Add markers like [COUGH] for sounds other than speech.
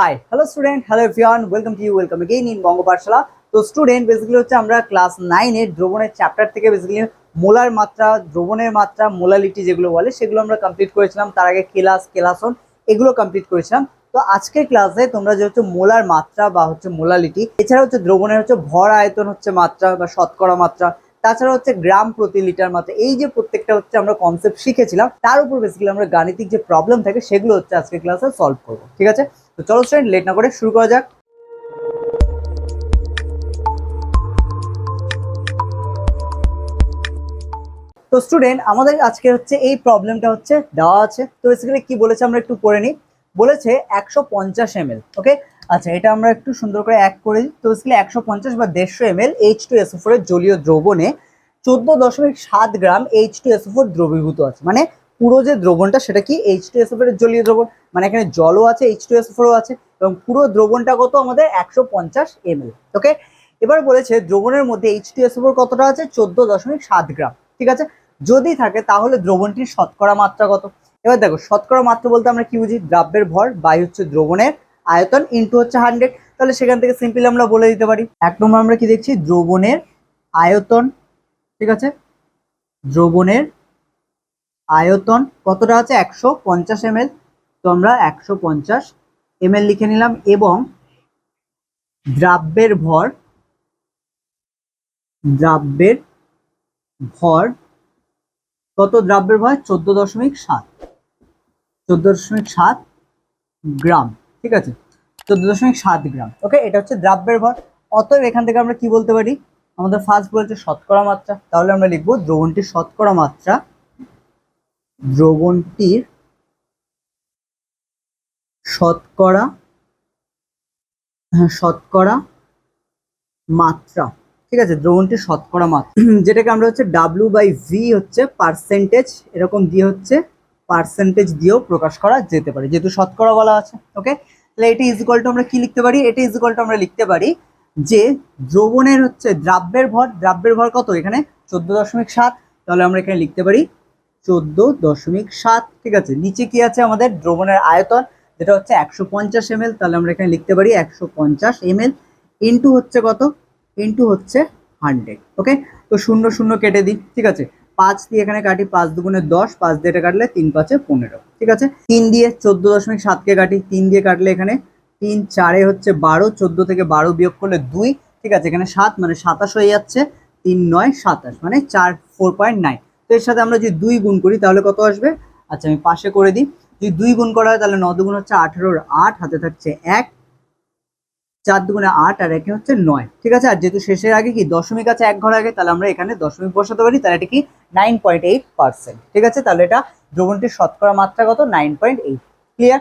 Hi hello student hello everyone welcome to you welcome again in বঙ্গ তো student basically হচ্ছে আমরা class নাইনের দ্রবণের চ্যাপ্টার থেকে বেসিক্যালি মোলার মাত্রা, দ্রবণের মাত্রা মোলালিটি যেগুলো বলে, সেগুলো আমরা কমপ্লিট করেছিলাম। তার আগে কেলাস, কেলাসন, এগুলো কমপ্লিট করেছিলাম। তো আজকের ক্লাসে তোমরা যে হচ্ছে মোলার মাত্রা বা হচ্ছে মোলালিটি এছাড়া হচ্ছে দ্রবণের হচ্ছে ভর আয়তন হচ্ছে মাত্রা বা শতকরা মাত্রা তাছাড়া হচ্ছে গ্রাম প্রতি লিটার মাত্রা, এই যে প্রত্যেকটা হচ্ছে আমরা কনসেপ্ট শিখেছিলাম, তার উপর বেসিক্যালি আমরা গাণিতিক যে প্রবলেম থাকে, সেগুলো হচ্ছে আজকে ক্লাসে সলভ করব। ঠিক আছে? তো চলো স্টুডেন্ট লেট না করে শুরু করা যাক। তো স্টুডেন্ট আমাদের আজকে হচ্ছে এই প্রবলেমটা হচ্ছে, দেওয়া আছে। তো বেসিক্যালি কি বলেছে আমরা একটু পড়ে নিই। বলেছে একশো পঞ্চাশ এম ওকে আচ্ছা এটা আমরা একটু সুন্দর করে এক করে দিই। তো বেসিক্যালি একশো পঞ্চাশ বা দেড়শো M L H two S ফোরের জলীয় দ্রবণে চোদ্দ দশমিক সাত gram H two S four দ্রবীভূত আছে। মানে পুরো যে দ্রবণটা সেটা কি এইচ টু এস এর জলীয় দ্রবণ? মানে এখানে জলও আছে এইচ টু এস ফোরও আছে এবং পুরো দ্রবণটা কত? আমাদের একশো পঞ্চাশ এম ওকে এবার বলেছে দ্রবণের মধ্যে এইচ টু এস ফোর কতটা আছে? চোদ্দ দশমিক সাত গ্রাম, ঠিক আছে? যদি থাকে তাহলে দ্রবণটির শতকরা মাত্রা কত? এবার দেখো, শতকরা মাত্রা বলতে আমরা কি বুঝি? দ্রাব্যের ভর বাই হচ্ছে দ্রবণের আয়তন ইন্টু হচ্ছে হান্ড্রেড তাহলে সেখান থেকে সিম্পলি আমরা বলে দিতে পারি। এক নম্বর আমরা কি দেখছি? দ্রবণের আয়তন, ঠিক আছে? দ্রবণের আয়তন কতটা আছে? একশো পঞ্চাশ এম তো আমরা একশো পঞ্চাশ এম লিখে নিলাম এবং দ্রাব্যের ভর দ্রাব্যের ভর, কত দ্রাব্যের ভর? চোদ্দ দশমিক সাত। চোদ্দ দশমিক সাত গ্রাম, ঠিক আছে? চোদ্দ দশমিক সাত গ্রাম। ওকে এটা হচ্ছে দ্রাব্যের ভর। অতএব এখান থেকে আমরা কি বলতে পারি? আমাদের ফার্স্ট বলেছে শতকরা মাত্রা। তাহলে আমরা লিখব দ্রবণটির শতকরা মাত্রা দ্রবণটির শতকরা হ্যাঁ শতকরা মাত্রা, ঠিক আছে? দ্রবণটির শতকরা মাত্রা। [CLEARS THROAT] যেটাকে আমরা হচ্ছে ডাব্লিউ বাই ভি হচ্ছে পার্সেন্টেজ এরকম দিয়ে হচ্ছে পার্সেন্টেজ দিয়েও প্রকাশ করা যেতে পারে। যেহেতু শতকরা বলা আছে ওকে তাহলে এটি ইজিকল টু আমরা কি লিখতে পারি? এটি টু আমরা লিখতে পারি যে দ্রবণের হচ্ছে দ্রাব্যের ভর দ্রাব্যের ভর কত? এখানে চোদ্দ দশমিক সাত। তাহলে আমরা এখানে লিখতে পারি চোদ্দ দশমিক সাত। ঠিক আছে, নিচে কি আছে আমাদের? দ্রবণের আয়তন, যেটা হচ্ছে একশো পঞ্চাশ এম তাহলে আমরা এখানে লিখতে পারি একশো পঞ্চাশ এম এল ইন্টু হচ্ছে কত? ইন্টু হচ্ছে হান্ড্রেড ওকে তো শূন্য শূন্য কেটে দিই, ঠিক আছে? পাঁচ দিয়ে এখানে কাটি, পাঁচ দুগুণে দশ, পাঁচ দিয়ে এটা কাটলে তিন পাঁচে পনেরো, ঠিক আছে? তিন দিয়ে চোদ্দ দশমিক সাতকে কাটি, তিন দিয়ে কাটলে এখানে তিন চারে হচ্ছে বারো, চোদ্দ থেকে বারো বিয়োগ করলে দুই, ঠিক আছে? এখানে সাত মানে সাতাশ হয়ে যাচ্ছে, তিন নয় সাতাশ মানে চার ফোর পয়েন্ট নাইন এর সাথে আমরা যদি দুই গুণ করি, তাহলে কত আসবে? আচ্ছা আমি পাশে করে দিই। যদি দুই গুণ করা হয়, তাহলে ন দুগুণ হচ্ছে আঠেরোর আট, হাতে থাকছে এক। চার দুগুণে আট আর একে হচ্ছে নয়। ঠিক আছে? আর যেহেতু শেষের আগে কি দশমিক আছে এক ঘর আগে, তাহলে আমরা এখানে দশমিক বসাতে পারি, তাহলে এটা কি নাইন পয়েন্ট এইট পার্সেন্ট ঠিক আছে? তাহলে এটা দ্রবণটির শতকরা মাত্রা কত? Nine point eight clear